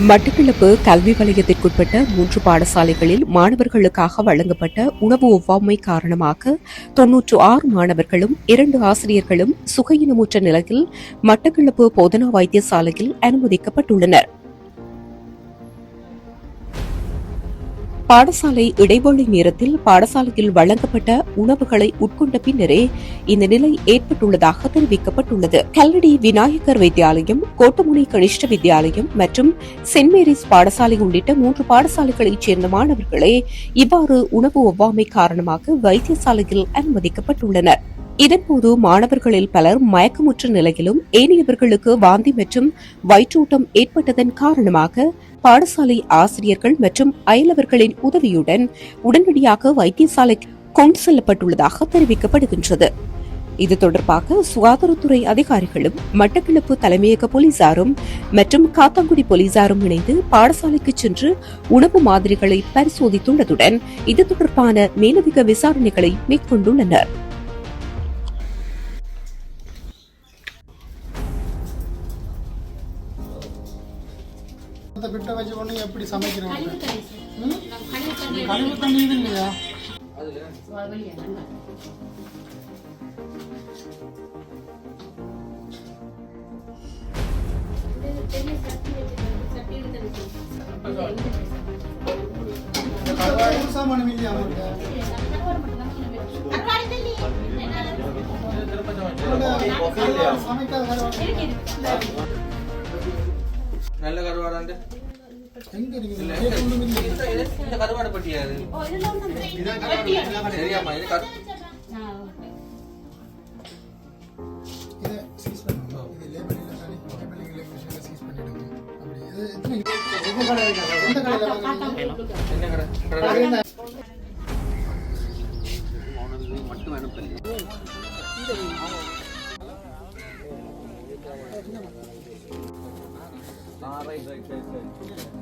மட்டக்களப்பு கல்வி வலயத்திற்குட்பட்ட மூன்று பாடசாலைகளில் மாணவர்களுக்காக வழங்கப்பட்ட உணவு ஒவ்வாமை காரணமாக தொன்னூற்று ஆறு மாணவர்களும் இரண்டு ஆசிரியர்களும் சுகையினமுற்ற நிலையில் மட்டக்களப்பு போதனா வைத்தியசாலையில் அனுமதிக்கப்பட்டுள்ளனர். பாடசாலை இடைவெளி நேரத்தில் பாடசாலையில் வழங்கப்பட்ட உணவுகளை உட்கொண்ட பின்னரே இந்த நிலை ஏற்பட்டுள்ளதாக தெரிவிக்கப்பட்டுள்ளது. கல்லடி விநாயகர் வித்யாலயம் கோட்டமுனை கனிஷ்ட வித்யாலயம் மற்றும் சென்ட் மேரிஸ் பாடசாலை உள்ளிட்ட மூன்று பாடசாலைகளைச் சேர்ந்த மாணவர்களே இவ்வாறு உணவு ஒவ்வாமை காரணமாக வைத்தியசாலையில் அனுமதிக்கப்பட்டுள்ளனர். இதன்போது மாணவர்களில் பலர் மயக்கமுற்ற நிலையிலும் ஏனையவர்களுக்கு வாந்தி மற்றும் வயிற்றூட்டம் ஏற்பட்டதன் காரணமாக பாடசாலை ஆசிரியர்கள் மற்றும் அயலவர்களின் உதவியுடன் உடனடியாக வைத்தியசாலைக்கு கொண்டு செல்லப்பட்டுள்ளதாக தெரிவிக்கப்படுகின்றது. இது தொடர்பாக சுகாதாரத்துறை அதிகாரிகளும் மட்டக்களப்பு தலைமையக போலீசாரும் மற்றும் காத்தாங்குடி போலீசாரும் இணைந்து பாடசாலைக்கு சென்று உணவு மாதிரிகளை பரிசோதித்துள்ளதுடன் இது தொடர்பான மேலதிக விசாரணைகளை மேற்கொண்டுள்ளனர். அந்த பிட்டை வச்சு கொண்டு எப்படி சமைக்கிறாங்க கழிவு தண்ணி இது இல்லையா? வெளியே நல்லா இது பெரிய நல்ல கருவாடாண்டு? இந்த. கருவாடை பட்டியாது சரியாமா இது கரு- இதை Ah, right, right, right, right.